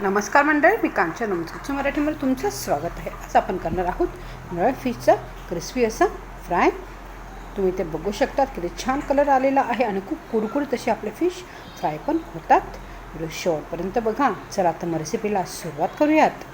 नमस्कार मंडळी मी कांचन नमस्कारचं मराठीमध्ये तुमचं स्वागत आहे. आज आपण करणार आहोत नळ फिशचा क्रिस्पी असं फ्राय तुम्ही ते बघू शकतात किती छान कलर आलेला आहे आणि खूप कुरकुरीत असे आपले फिश फ्राय पण होतात. व्हिडिओ शेवटपर्यंत बघा. चला आता मग रेसिपीला सुरुवात करूयात.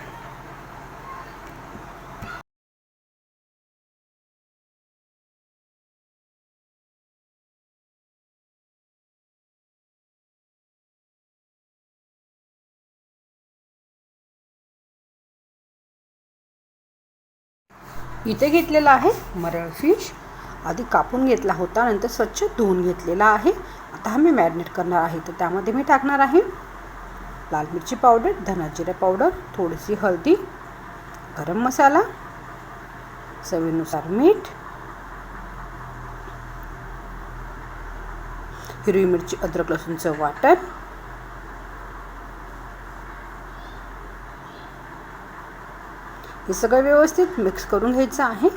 इथे घेतलेला आहे मरळ फिश. आधी कापून घेतला होता नंतर स्वच्छ धुवून घेतलेला आहे. आता हा मी मॅरिनेट करणार आहे तर त्यामध्ये मी टाकणार आहे लाल मिरची पावडर धनाजिरा पावडर थोडीशी हळदी गरम मसाला चवीनुसार मीठ हिरवी मिरची अद्रक लसूणचं वाटण हे सगळं व्यवस्थित मिक्स करून घ्यायचं आहे.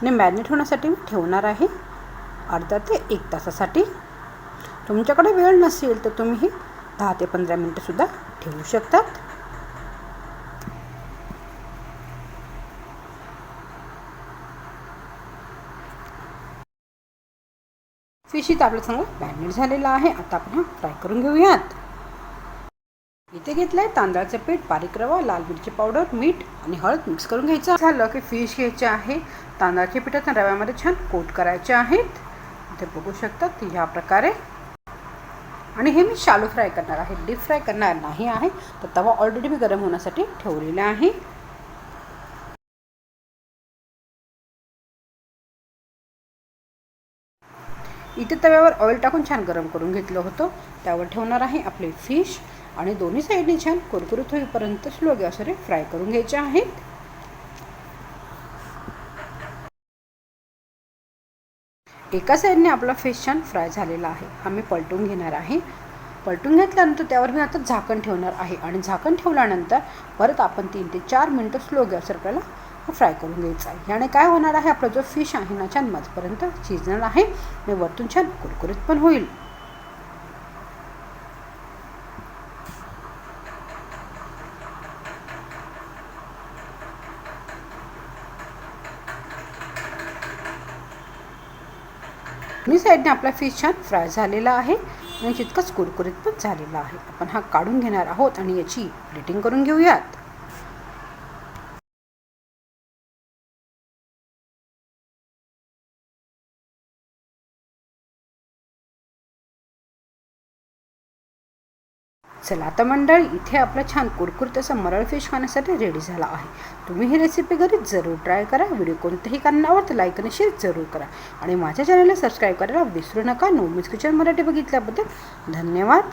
आणि मॅरिनेट होण्यासाठी मी ठेवणार आहे अर्धा ते एक तासासाठी. तुमच्याकडे वेळ नसेल तर तुम्ही हे दहा ते पंधरा मिनटंसुद्धा ठेवू शकतात. फिश इथं आपलं चांगलं मॅरिनेट झालेलं आहे. आता आपण फ्राय करून घेऊयात. इथे घेतलं आहे तांदळाचं पीठ बारीक रवा लाल मिरची पावडर मीठ आणि हळद मिक्स करून घ्यायचं. झालं की फिश घ्यायचे आहे. तांदळाच्या पिठात रव्यामध्ये छान कोट करायचे आहेत. इथे बघू शकतात ह्या प्रकारे. आणि हे मी शालू फ्राय करणार आहे. डीप फ्राय करणार नाही आहे. तर तवा ऑलरेडी मी गरम होण्यासाठी ठेवलेला आहे. इथे तव्यावर ऑइल टाकून छान गरम करून घेतलं होतं. त्यावर ठेवणार आहे आपले फिश. आणि दोन्ही साईडने छान कुरकुरीत होईपर्यंत स्लो गॅसवर फ्राय करून घ्यायचे आहेत एका साईडने आपला फिश छान फ्राय झालेला आहे. हा मी पलटून घेणार आहे. पलटून घेतल्यानंतर त्यावर मी आता झाकण ठेवणार आहे आणि झाकण ठेवल्यानंतर परत आपण तीन ते चार मिनटं स्लो गॅसवर आपल्याला फ्राय करून घ्यायचा आहे. याने काय होणार आहे? आपला जो फिश आहे ना छान मजपर्यंत शिजणार आहे आणि वरतून छान कुरकुरीत पण होईल. मी साईडने आपला फिश छान फ्राय झालेला आहे. आणि तितकंच कुरकुरीत पण झालेला आहे. आपण हा काढून घेणार आहोत आणि याची प्लेटिंग करून घेऊयात. चला आता मंडळी इथे आपला छान कुरकुरत असा मरळ फिश खाण्यासाठी रेडी झाला आहे. तुम्ही ही रेसिपी घरी जरूर ट्राय करा. व्हिडिओ कोणत्याही कारणावर तर लाईक आणि शेअर जरूर करा. आणि माझ्या चॅनलला सबस्क्राईब करायला विसरू नका. नोमिस किचन मराठी बघितल्याबद्दल धन्यवाद.